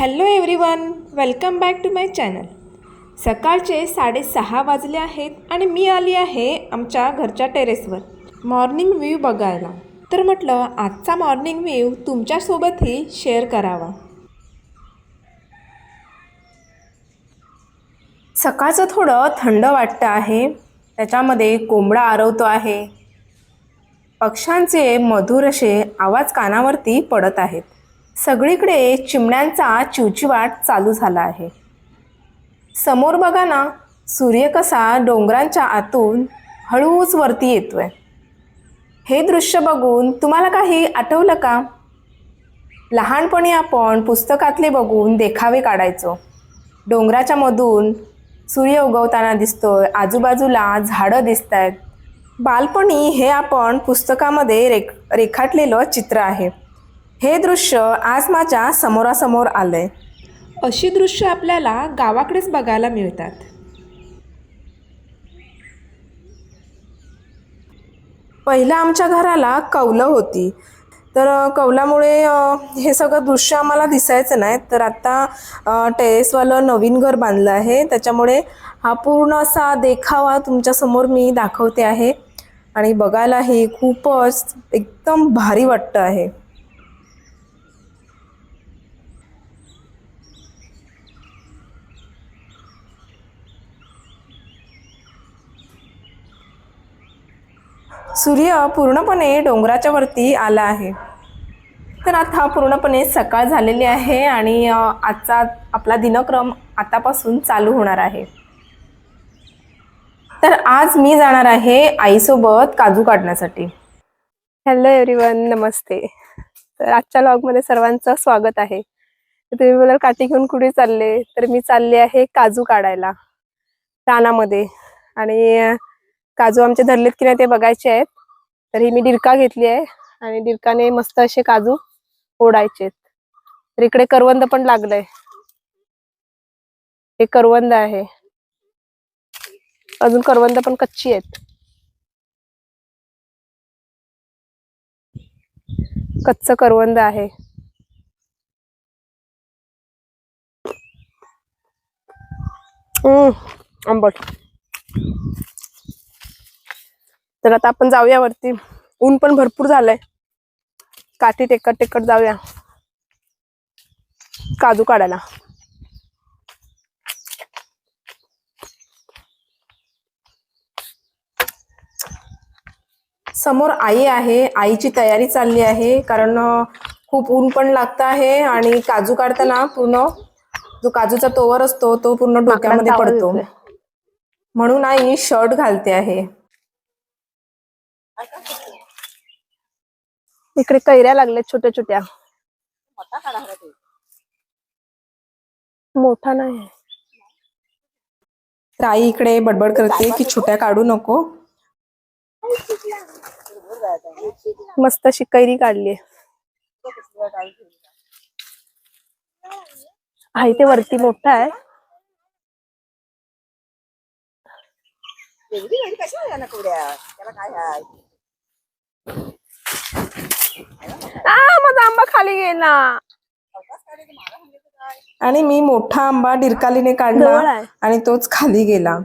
Hello everyone welcome back to my channel. सकाळचे साडेसहा वाजले आहेत आणि मी आली आहे आमच्या घरच्या टेरेसवर मॉर्निंग व्ह्यू बघायला. तर म्हटलं आजचा मॉर्निंग व्ह्यू तुमच्यासोबतही शेअर करावा. सकाळचं थोडं थंड वाटतं आहे. त्याच्यामध्ये कोंबडा आरवतो आहे. पक्ष्यांचे मधुर असे आवाज कानावरती पडत आहेत. सगळीकडे चिमण्यांचा चिवचिवाट चालू झाला आहे. समोर बघा ना सूर्य कसा डोंगरांच्या आतून हळूच वरती येतोय. हे दृश्य बघून तुम्हाला काही आठवलं का? लहानपणी आपण पुस्तकातले बघून देखावे काढायचो. डोंगराच्या मधून सूर्य उगवताना दिसतोय आजूबाजूला झाडं दिसत आहेत बालपणी हे आपण पुस्तकामध्ये रेख रेखाटलेलं चित्र आहे. हे दृश्य आज माझ्या समोरासमोर आलंय. अशी दृश्य आपल्याला गावाकडेच बघायला मिळतात. पहिलं आमच्या घराला कौलं होती. तर कौलामुळे हे सगळं दृश्य आम्हाला दिसायचं नाही. तर आता अ, टेरेसवालं नवीन घर बांधलं आहे. त्याच्यामुळे हा पूर्ण असा देखावा तुमच्यासमोर मी दाखवते आहे. आणि बघायलाही खूपच एकदम भारी वाटतं आहे. सूर्य पूर्णपणे डोंगराच्या वरती आला आहे. तर आता पूर्णपणे सकाळ झालेली आहे आणि आजचा आपला दिनक्रम आतापासून चालू होणार आहे. तर आज मी जाणार आहे आईसोबत काजू काढण्यासाठी. हॅलो एव्हरीवन नमस्ते. तर आजच्या लॉगमध्ये सर्वांचं स्वागत आहे. तुम्ही बोलाल काठी घेऊन कुठे चालले? तर मी चालले आहे काजू काढायला रानामध्ये. आणि काजू आमचे धरलेत की नाही ते बघायचे आहेत. तर ही मी डिरका घेतली आहे आणि डिरकाने मस्त असे काजू ओढायचे तर इकडे करवंद पण लागलंय. हे करवंद आहे. अजून करवंद पण कच्ची आहेत. कच्च करवंद आहे. हम्म आंबट. तर आता आपण जाऊया वरती. ऊन पण भरपूर झालंय. काठी टेकत टेकत जाऊया. काजू काढायला. समोर आई आहे. आईची तयारी चालली आहे. कारण खूप ऊन पण लागत आहे आणि काजू काढताना पूर्ण जो काजूचा तोवर असतो तो पूर्ण डोक्यामध्ये पडतो. म्हणून आई शर्ट घालते आहे. इकडे कैऱ्या लागल्यात छोट्या छोट्या. मोठा नाही. तर आई इकडे बडबड करते की छोट्या काढू नको. मस्त अशी कैरी काढली आहे ते वरती मोठा आहे? आ माझा आंबा खाली गेला. आणि मी मोठा आंबा डिरकालीने जवळ काढला आहे. आणि तोच खाली गेला.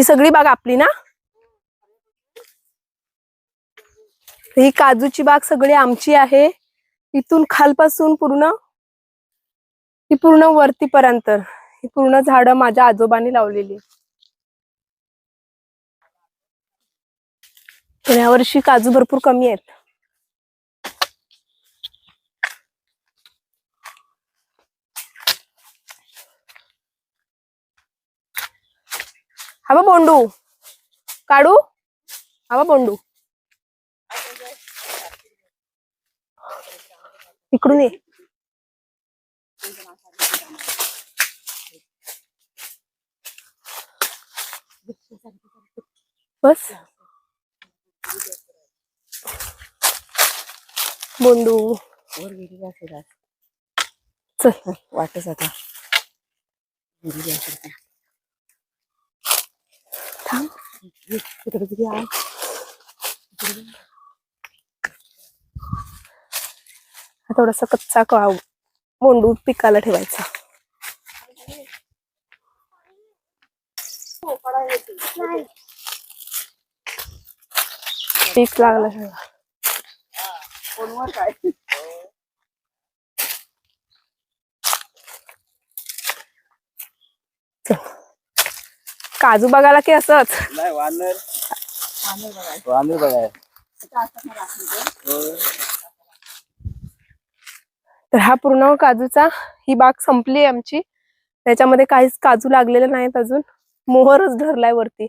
ही सगळी बाग आपली ना? ही काजूची बाग सगळी आमची आहे. इथून खालपासून पूर्ण ही पूर्ण वरतीपर्यंत ही पूर्ण झाडं माझ्या आजोबांनी लावलेली. तर यावर्षी काजू भरपूर कमी आहेत. हवा बोंडू. काढू? हवा बोंडू. इकडून ये. बस. बोंडू. वर असेल. चल. वाटच आता. असेल. थांब इकडे किती आहे हा थोडासा कच्चा काव बोंडू पिकाला ठेवायचा पीक लागलं सगळं. फोनवर काय चल. काजू बघायला की असंच? नाही वानर. वानर बघाय वानर बघाय तर हा पूर्ण काजूचा ही बाग संपली आमची. त्याच्यामध्ये काहीच काजू लागलेले नाहीत अजून. मोहरच धरलाय वरती.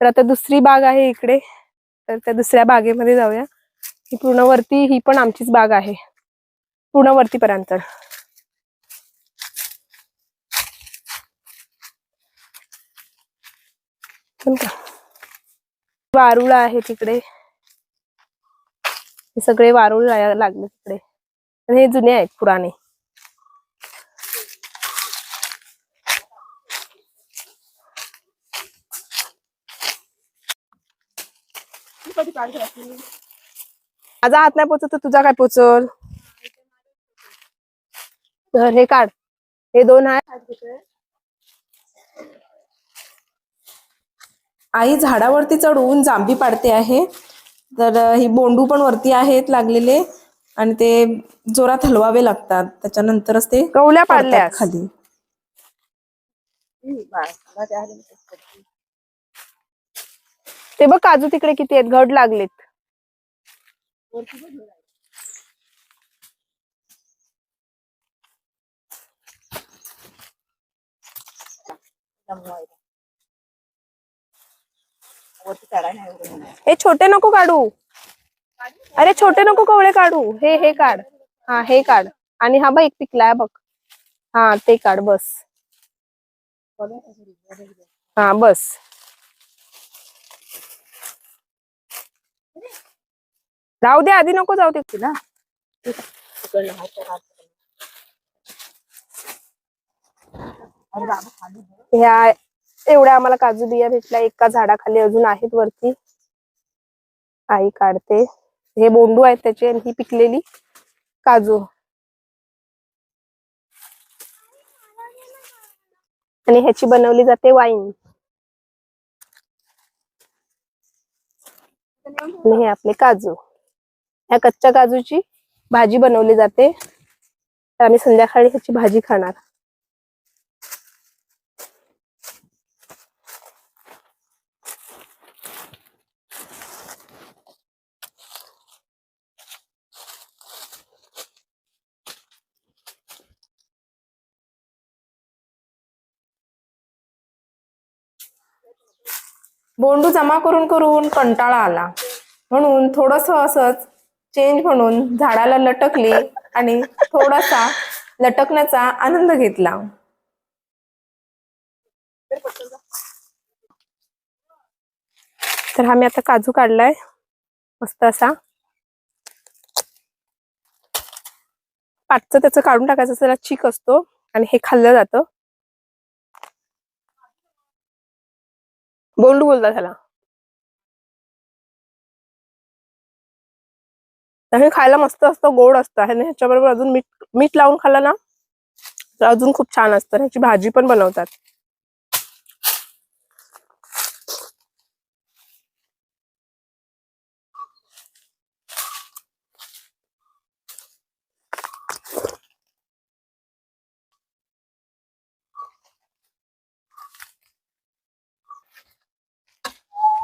तर आता दुसरी बाग आहे इकडे. तर त्या दुसऱ्या बागेमध्ये जाऊया. ही पूर्ण वरती ही पण आमचीच बाग आहे. पूर्ण वरतीपर्यंत. पण का? वारुळ आहे तिकडे. सगळे वारुळ लागले तिकडे. आणि हे जुने आहेत पुराणे माझा हात नाही पोचत तुझा काय पोचल? हे काढ. हे दोन आहे आई झाडावरती चढून जांभी पाडते आहे. तर ही बोंडू पण वरती आहेत लागलेले आणि ते जोरात हलवावे लागतात. त्याच्यानंतरच ते कवल्या पाडल्यास. खाली. ते बघ काजू तिकडे किती आहेत. घड लागलेत. वरती हे छोटे नको काढू. अरे छोटे नको कवळे काढू. हे हे काढ. हा हे काढ. आणि हा बघ एक पिकलाय बघ. हा ते काढ बस. हा बस. राहू दे आधी नको जाऊ दे तुला. ह्या एवढ्या आम्हाला काजू बिया भेटल्या एका झाडाखाली अजून आहेत वरती. आई काढते. हे बोंडू आहेत त्याचे आणि ही पिकलेली काजू. आणि ह्याची बनवली जाते वाईन. आणि हे आपले काजू. ह्या कच्च्या काजूची भाजी बनवली जाते. तर आम्ही संध्याकाळी ह्याची भाजी खाणार. बोंडू जमा करून करून कंटाळा आला. म्हणून थोडस असंच चेंज म्हणून झाडाला लटकली आणि थोडासा लटकण्याचा आनंद घेतला. तर हा मी आता काजू काढलाय. मस्त असा. पाटचं त्याचं काढून टाकायचं त्याला चीक असतो आणि हे खाल्लं जातं. बोंडू बोलतात त्याला. हे खायला मस्त असतं गोड असतं. आणि ह्याच्याबरोबर अजून मीठ मीठ लावून खाल्लं ना तर अजून खूप छान असतं. ह्याची भाजी पण बनवतात.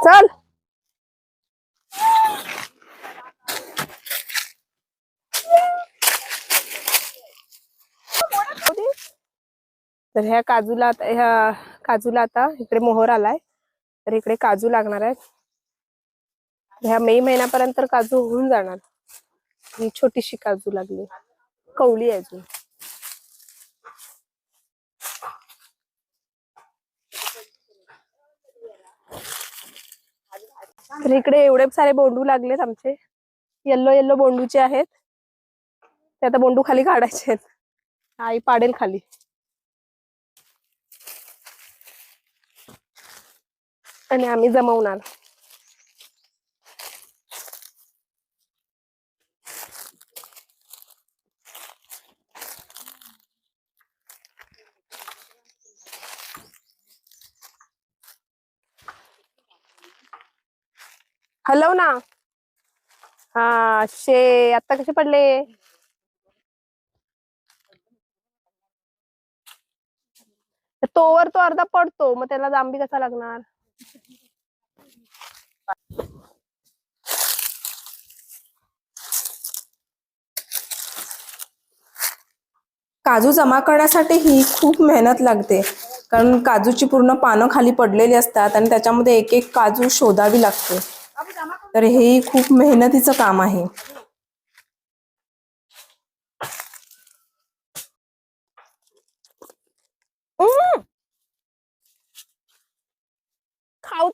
चल. तर ह्या काजूला आता- ह्या काजूला आता इकडे मोहर आलाय. तर इकडे काजू लागणार आहेत. ह्या मे महिन्यापर्यंत काजू होऊन जाणार. ही छोटीशी काजू लागली. कवली आहे अजून. तर इकडे एवढे सारे बोंडू लागलेत आमचे. येल्लो येल्लो बोंडूचे आहेत. ते आता बोंडू खाली काढायचे आहेत. आई पाडेल खाली. आणि आम्ही जमवणार. हलव ना. हा शे आता कसे पडले? तोवर तो अर्धा पडतो मग त्याला जांबी कसा लागणार? काजू जमा करण्यासाठी ही खूप मेहनत लागते. कारण काजूची पूर्ण पानं खाली पडलेली असतात आणि त्याच्यामध्ये एक एक काजू शोधावी लागते. तर हे खूप मेहनतीचं काम आहे.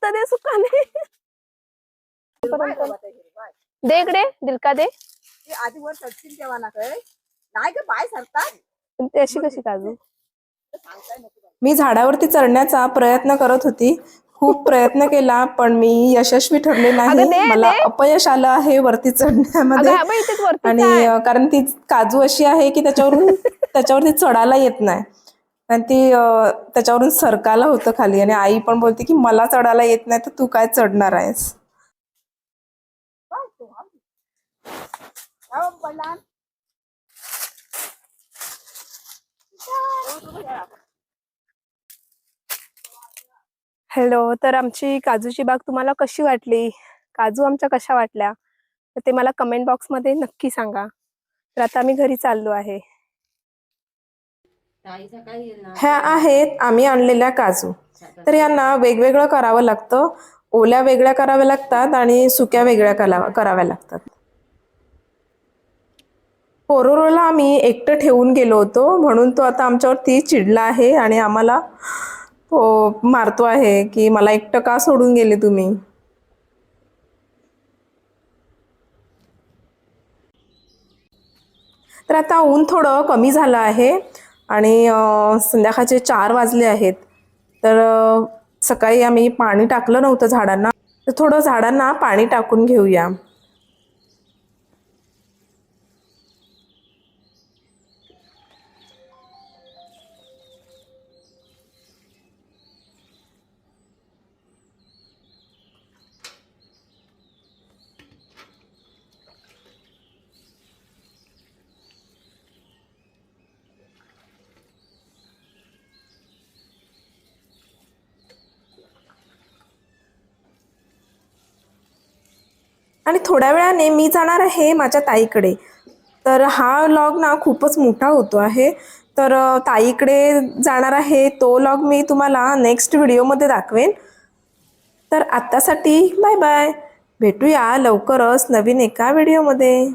तर दे सुकाने. दे इकडे दिलका दे. आधी वर चढतील तेव्हा ना काय नाही ग पाय सरतात. ती अशी कशी काजू. मी झाडावरती चढण्याचा प्रयत्न करत होती खूप प्रयत्न केला पण मी यशस्वी ठरले नाही. मला. अपयश आलं आहे वरती चढण्यामध्ये. हा आणि कारण ती काजू अशी आहे की त्याच्यावरून त्याच्यावरती चढायला येत नाही. आणि ती त्याच्यावरून सरकायला होतं खाली. आणि आई पण बोलते की मला चढायला येत नाही तर तू काय चढणार आहेस बाय, तो हा. हा, पडला. हॅलो तर आमची काजूची बाग तुम्हाला कशी वाटली? काजू आमच्या कशा वाटल्या? तर ते मला कमेंट बॉक्समध्ये नक्की सांगा. तर आता आम्ही घरी चाललो आहे. ह्या आहेत आम्ही आणलेल्या काजू. तर यांना वेगवेगळं करावं लागतं. ओल्या वेगळ्या कराव्या लागतात आणि सुक्या वेगळ्या कला कराव्या लागतात. पोरोरोला आम्ही एकटं ठेवून गेलो होतो. म्हणून तो आता आमच्यावरती चिडला आहे आणि आम्हाला हो मारतो आहे की मला एकटं का सोडून गेले तुम्ही? तर आता ऊन थोडं कमी झालं आहे आणि संध्याकाळचे चार वाजले आहेत. तर सकाळी आम्ही पाणी टाकलं नव्हतं झाडांना. तर थोडं झाडांना पाणी टाकून घेऊया. आणि थोड्या वेळाने मी जाणार आहे माझ्या ताईकडे. तर हा लॉग ना खूपच मोठा होतो आहे. तर ताईकडे जाणार आहे. तो लॉग मी तुम्हाला नेक्स्ट व्हिडिओमध्ये दाखवेन. तर आत्तासाठी बाय बाय भेटूया लवकरच नवीन एका व्हिडिओमध्ये